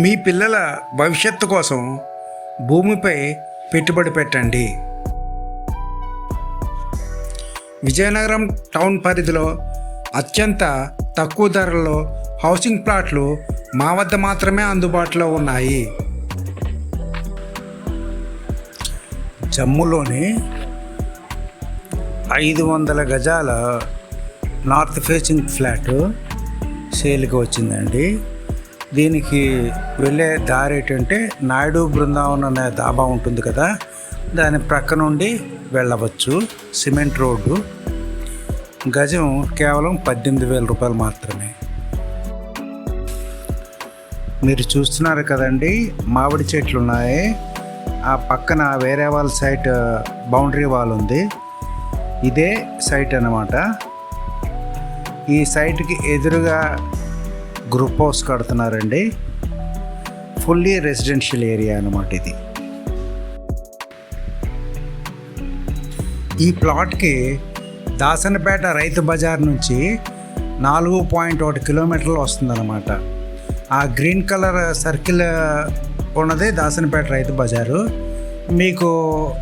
మీ పిల్లల భవిష్యత్తు కోసం భూమిపై పెట్టుబడి పెట్టండి. విజయనగరం టౌన్ పరిధిలో అత్యంత తక్కువ ధరల్లో హౌసింగ్ ప్లాట్లు మా వద్ద మాత్రమే అందుబాటులో ఉన్నాయి. జమ్ములోని ఐదు వందల గజాల నార్త్ ఫేసింగ్ ఫ్లాట్ సేల్కి వచ్చిందండి. దీనికి వెళ్ళే దారి ఏంటంటే నాయుడు బృందావనం అనే దాబా ఉంటుంది కదా దాని ప్రక్క నుండి వెళ్ళవచ్చు సిమెంట్ రోడ్డు. గజం కేవలం పద్దెనిమిది వేల రూపాయలు మాత్రమే. మీరు చూస్తున్నారు కదండి మామిడి చెట్లు ఉన్నాయి. ఆ పక్కన వేరే వాళ్ళ సైట్ బౌండరీ వాల్ ఉంది. ఇదే సైట్ అన్నమాట. ఈ సైట్కి ఎదురుగా గ్రూప్ హౌస్ కడుతున్నారండి. ఫుల్లీ రెసిడెన్షియల్ ఏరియా అన్నమాట ఇది. ఈ ప్లాట్కి దాసనపేట రైతు బజార్ నుంచి నాలుగు పాయింట్ ఒకటి కిలోమీటర్లు వస్తుందన్నమాట. ఆ గ్రీన్ కలర్ సర్కిల్ ఉన్నది దాసనపేట రైతు బజారు. మీకు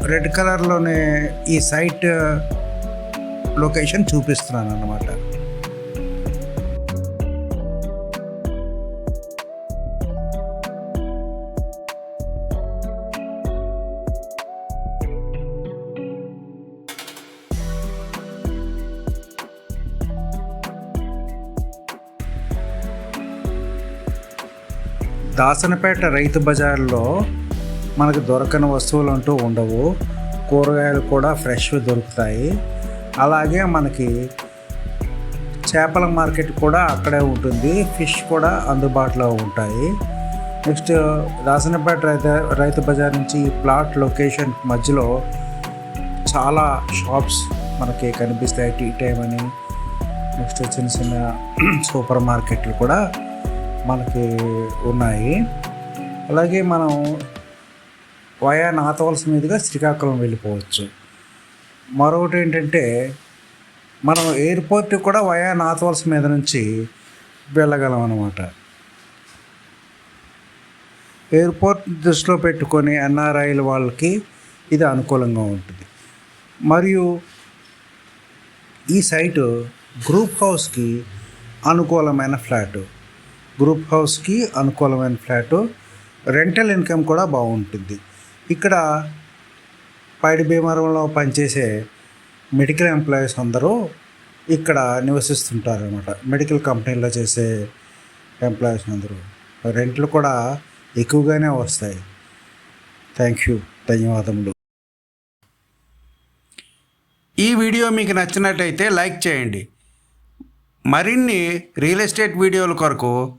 రెడ్ కలర్లోనే ఈ సైట్ లొకేషన్ చూపిస్తున్నాను అన్నమాట దాసనపేట రైతు బజార్లో మనకు దొరకని వస్తువులు అంటూ ఉండవు. కూరగాయలు కూడా ఫ్రెష్ దొరుకుతాయి. అలాగే మనకి చేపల మార్కెట్ కూడా అక్కడే ఉంటుంది. ఫిష్ కూడా అందుబాటులో ఉంటాయి. నెక్స్ట్ దాసనపేట రైతు రైతు బజార్ నుంచి ఈ ప్లాట్ లొకేషన్ మధ్యలో చాలా షాప్స్ మనకి కనిపిస్తాయి. టీ టైమ్ అని నెక్స్ట్ చిన్న చిన్న సూపర్ మార్కెట్లు కూడా మనకి ఉన్నాయి. అలాగే మనం వయా నాతవలస మీదుగా శ్రీకాకుళం వెళ్ళిపోవచ్చు. మరొకటి ఏంటంటే మనం ఎయిర్పోర్ట్ కూడా వయా నాతవలస మీద నుంచి వెళ్ళగలం అనమాట ఎయిర్పోర్ట్ దృష్టిలో పెట్టుకొని ఎన్ఆర్ఐల వాళ్ళకి ఇది అనుకూలంగా ఉంటుంది. మరియు ఈ సైటు గ్రూప్ హౌస్కి అనుకూలమైన ఫ్లాటు. గ్రూప్ హౌస్కి అనుకూలమైన ఫ్లాటు రెంటల్ ఇన్కమ్ కూడా బాగుంటుంది. ఇక్కడ పైడి భీమవరంలో పనిచేసే మెడికల్ ఎంప్లాయీస్ అందరూ ఇక్కడ నివసిస్తుంటారు అనమాట మెడికల్ కంపెనీలో చేసే ఎంప్లాయీస్ అందరూ. రెంట్లు కూడా ఎక్కువగానే వస్తాయి. Thank you. ధన్యవాదములు. ఈ వీడియో మీకు నచ్చినట్టయితే లైక్ చేయండి. మరిన్ని రియల్ ఎస్టేట్ వీడియోల కొరకు